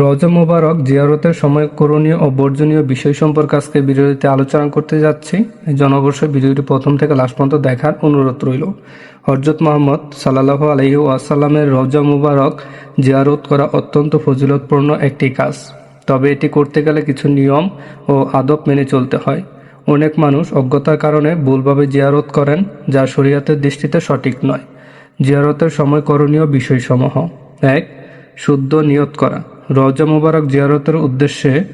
রওজা মোবারক জিয়ারতের সময় করণীয় ও বর্জনীয় বিষয় সম্পর্কে আজকে ভিডিওতে আলোচনা করতে যাচ্ছি। জন্য অবশ্যই ভিডিওটি প্রথম থেকে লাস্ট পর্যন্ত দেখার অনুরোধ রইল। হরজত মোহাম্মদ সাল্লাহ আলহি ওয়াসাল্লামের রওজা মুবারক জিয়ারত করা অত্যন্ত ফজিলতপূর্ণ একটি কাজ। তবে এটি করতে গেলে কিছু নিয়ম ও আদব মেনে চলতে হয়। অনেক মানুষ অজ্ঞতার কারণে ভুলভাবে জিয়ারত করেন, যা শরীয়তের দৃষ্টিতে সঠিক নয়। জিয়ারতের সময় করণীয় বিষয়সমূহ। এক, শুদ্ধ নিয়ত করা। রওজা মুবারক জিয়ারতের উদ্দেশ্যে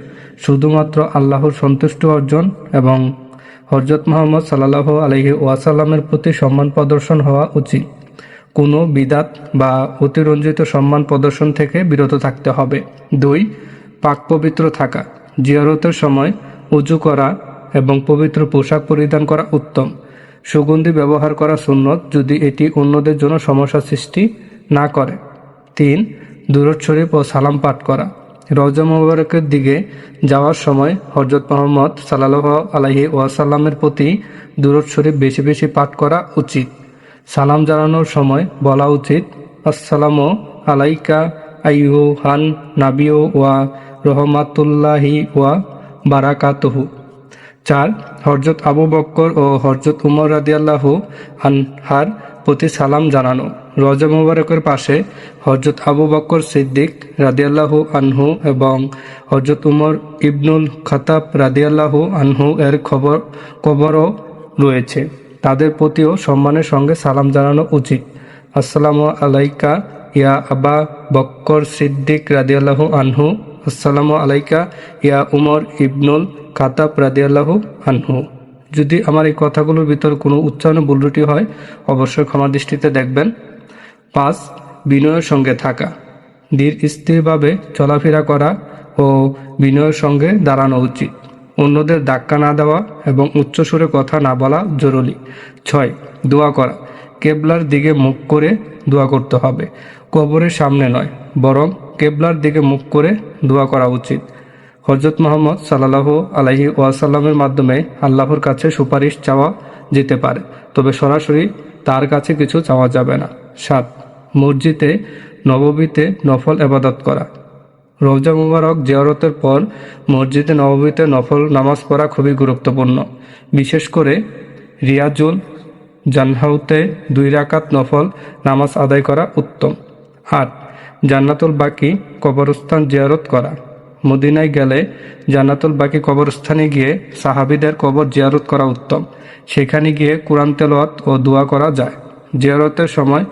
শুধুমাত্র আল্লাহর সন্তুষ্ট অর্জন এবং হজরত মোহাম্মদ সাল্লাহ আলহি ওয়াসাল্লামের প্রতি সম্মান প্রদর্শন হওয়া উচিত। কোনো বিদাত বা অতিরঞ্জিত সম্মান প্রদর্শন থেকে বিরত থাকতে হবে। দুই, পাক পবিত্র থাকা। জিয়ারতের সময় উজু করা এবং পবিত্র পোশাক পরিধান করা উত্তম। সুগন্ধি ব্যবহার করা সুন্নত যদি এটি অন্যদের জন্য সমস্যা সৃষ্টি না করে। তিন দুরুদ শরীফ ও সালাম পাঠ করা। রওজা মোবারকের দিকে যাওয়ার সময় হজরত মোহাম্মদ সাল্লাহ আলহি ওয়াসাল্লামের প্রতি দুরুদ শরীফ বেশি বেশি পাঠ করা উচিত। সালাম জানানোর সময় বলা উচিত, আসসালামু আলাইকা আইহু হান নাবিও ওয়া রহমাতুল্লাহি ওয়া বারাকাতুহু। চার হরজত আবু বক্কর ও হরজত উমর রাদিয়াল্লাহু আনহার প্রতি সালাম জানানো। রজা মুবারকের পাশে হরজত আবু বক্কর সিদ্দিক রাদিয়াল্লাহু আনহু এবং হরজত উমর ইবনুল খতাব রাদিয়াল্লাহু আনহু এর খবর, কবরও রয়েছে। তাদের প্রতিও সম্মানের সঙ্গে সালাম জানানো উচিত। আসসালামু আলাইকা ইয়া আবা বক্কর সিদ্দিক রাদিয়াল্লাহু আনহু। আসসালামু আলাইকা ইয়া উমর ইবনুল খাতাব রাদিয়াল্লাহু আনহু। যদি আমার এই কথাগুলোর ভিতর কোনো উচ্চারণ ভুল ত্রুটি হয়, অবশ্যই ক্ষমা দৃষ্টিতে দেখবেন। পাঁচ বিনয়ের সঙ্গে থাকা। ধীর স্থিরভাবে চলাফেরা করা ও বিনয়ের সঙ্গে দাঁড়ানো উচিত। অন্যদের ধাক্কা না দেওয়া এবং উচ্চস্বরে কথা না বলা জরুরি। ছয়, দোয়া করা। কেবলার দিকে মুখ করে দোয়া করতে হবে। কবরের সামনে নয়, বরং কেবলার দিকে মুখ করে দোয়া করা উচিত। হজরত মোহাম্মদ সাল্লাহ আলহি ওয়াসাল্লামের মাধ্যমে আল্লাহর কাছে সুপারিশ চাওয়া যেতে পারে, তবে সরাসরি তার কাছে কিছু চাওয়া যাবে না। সাত মসজিদে নববীতে নফল এবাদত করা। রোজা মুবারক জিয়ারতের পর মসজিদে নববীতে নফল নামাজ পড়া খুবই গুরুত্বপূর্ণ। বিশেষ করে রিয়াজুল জানহাউতে দুই রাকাত নফল নামাজ আদায় করা উত্তম। আট জান্নাতুল বাকি কবরস্থান জিয়ারত করা। মদিনায় গেলে জান্নাতুল বাকি কবরস্থানে গিয়ে সাহাবিদের কবর জিয়ারত করা উত্তম। সেখানে গিয়ে কোরআন তেলাওয়াত ও দোয়া করা যায়। জিয়ারতের সময়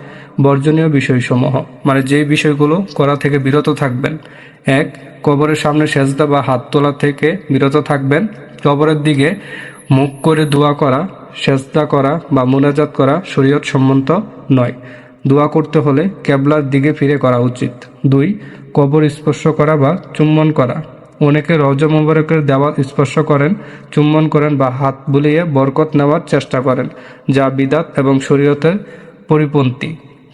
বর্জনীয় বিষয়সমূহ মানে যে বিষয়গুলো করা থেকে বিরত থাকবেন। এক, কবরের সামনে সেজদা বা হাত তোলা থেকে বিরত থাকবেন। কবরের দিকে মুখ করে দোয়া করা, সেজদা করা বা মোনাজাত করা শরীয়ত সম্মত নয়। দোয়া করতে হলে কেবলার দিকে ফিরে করা উচিত। দুই, কবর স্পর্শ করা বা চুম্বন করা। অনেকে রওজা মোবারকের দেওয়াল স্পর্শ করেন, চুম্বন করেন বা হাত বুলিয়ে বরকত নেওয়ার চেষ্টা করেন, যা বিদাত এবং শরীয়তের পরিপন্থী।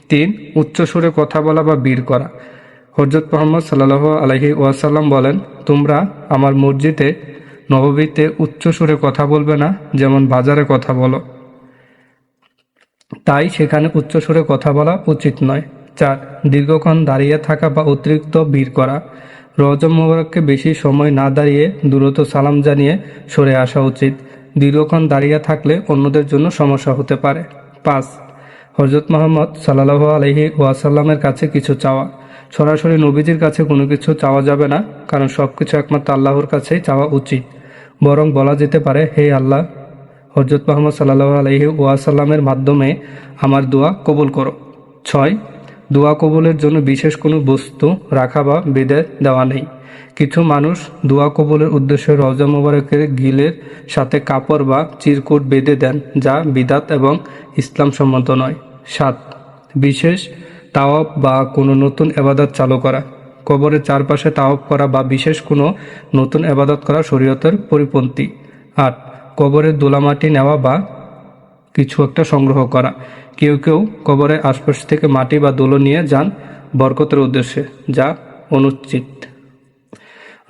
তিন উচ্চ সুরে কথা বলা বা বীর করা। হজরত মোহাম্মদ সাল্লাহ আলহি ওয়াসাল্লাম বলেন, তোমরা আমার মসজিদে, নববীতে উচ্চ সুরে কথা বলবে না, যেমন বাজারে কথা বলো। তাই সেখানে উচ্চ সুরে কথা বলা উচিত নয়। চার, দীর্ঘক্ষণ দাঁড়িয়ে থাকা বা অতিরিক্ত ভিড় করা। রজম মোবারককে বেশি সময় না দাঁড়িয়ে দ্রুত সালাম জানিয়ে সরে আসা উচিত। দীর্ঘক্ষণ দাঁড়িয়ে থাকলে অন্যদের জন্য সমস্যা হতে পারে। পাঁচ হজরত মোহাম্মদ সাল্লাহ আলহি ওয়াসাল্লামের কাছে কিছু চাওয়া। সরাসরি নবীজির কাছে কোনো কিছু চাওয়া যাবে না, কারণ সব কিছু একমাত্র আল্লাহর কাছেই চাওয়া উচিত। বরং বলা যেতে পারে, হে আল্লাহ হজরত মোহাম্মদ সাল্লাহ আলহি ওয়াসাল্লামের মাধ্যমে আমার দোয়া কবুল করো। ছয় দোয়া কবলের জন্য বিশেষ কোনো বস্তু, রাখা বা বেঁধে দেওয়া নেই। কিছু মানুষ দোয়া কবলের উদ্দেশ্যে রজা মোবারকের গিলের সাথে কাপড় বা চিরকুট বেঁধে দেন, যা বিদাত এবং ইসলাম সম্মত নয়। সাত, বিশেষ তাওয়াব বা কোনো নতুন এবাদত চালু করা। কবরের চারপাশে তাওয়াব করা বা বিশেষ কোনো নতুন এবাদত করা শরীয়তের পরিপন্থী। আট, কবরের দোলামাটি নেওয়া বা কিছু একটা সংগ্রহ করা। কেউ কেউ কবরের আশপাশ থেকে মাটি বা দোলো নিয়ে যান বরকতের উদ্দেশ্যে, যা অনুচিত।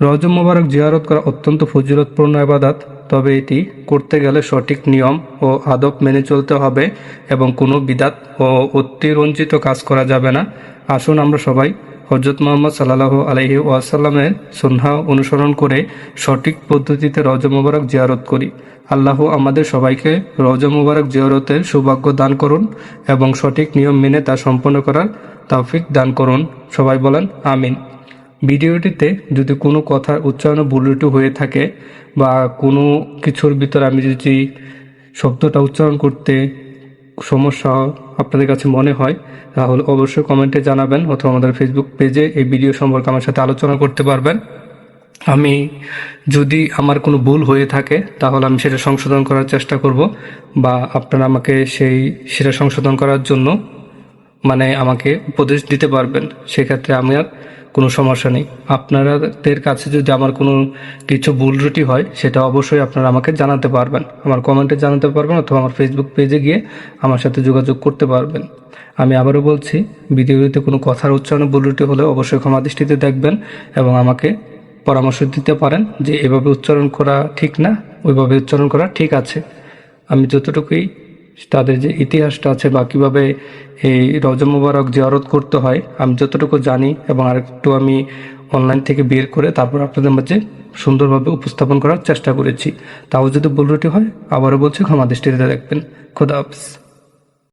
রজব মোবারক জিয়ারত করা অত্যন্ত ফজিলতপূর্ণ আবাদাত তবে এটি করতে গেলে সঠিক নিয়ম ও আদব মেনে চলতে হবে এবং কোনো বিদাত ও অতিরঞ্জিত কাজ করা যাবে না। আসুন আমরা সবাই হজরত মোহাম্মদ সাল্লাহ আলহি ওয়াসাল্লামের সন্ধ্যা অনুসরণ করে সঠিক পদ্ধতিতে রজ মোবারক জিয়ারত করি। আল্লাহ আমাদের সবাইকে রজ মোবারক জিয়ারতের সৌভাগ্য দান করুন এবং সঠিক নিয়ম মেনে তা সম্পন্ন করার তৌফিক দান করুন। সবাই বলেন, আমিন। ভিডিওটিতে যদি কোনো কথার উচ্চারণ ভুলটি হয়ে থাকে বা কোনো কিছুর ভিতরে আমি যদি শব্দটা উচ্চারণ করতে সমস্যা আপনাদের কাছে মনে হয়, তাহলে অবশ্যই কমেন্টে জানাবেন অথবা আমাদের ফেসবুক পেজে এই ভিডিও সম্পর্কে আমার সাথে আলোচনা করতে পারবেন। আমি যদি আমার কোনো ভুল হয়ে থাকে, তাহলে আমি সেটা সংশোধন করার চেষ্টা করব বা আপনারা আমাকে সেই, সেটা সংশোধন করার জন্য মানে আমাকে উপদেশ দিতে পারবেন, সেক্ষেত্রে আমি আর কোনো সমস্যা নেই। আপনাদের কাছে যদি আমার কোনো কিছু ভুল ত্রুটি হয়, সেটা অবশ্যই আপনারা আমাকে জানাতে পারবেন। আমার কমেন্টে জানাতে পারবেন অথবা আমার ফেসবুক পেজে গিয়ে আমার সাথে যোগাযোগ করতে পারবেন। আমি আবারও বলছি, ভিডিওতে কোনো কথার উচ্চারণ ভুল ত্রুটি হলে অবশ্যই ক্ষমা দৃষ্টিতে দেখবেন এবং আমাকে পরামর্শ দিতে পারেন যে এভাবে উচ্চারণ করা ঠিক না, ওইভাবে উচ্চারণ করা ঠিক আছে। আমি যতটুকুই তাদের যে ইতিহাসটা আছে বা কীভাবে এই রজ মুবারক জিয়ারত করতে হয়, আমি যতটুকু জানি এবং আরেকটু আমি অনলাইন থেকে বের করে তারপর আপনাদের মাঝে সুন্দরভাবে উপস্থাপন করার চেষ্টা করেছি। তাও যদি ভুল রুটি হয়, আবারও বলছি, ক্ষমা দৃষ্টিতে দেখবেন। খোদা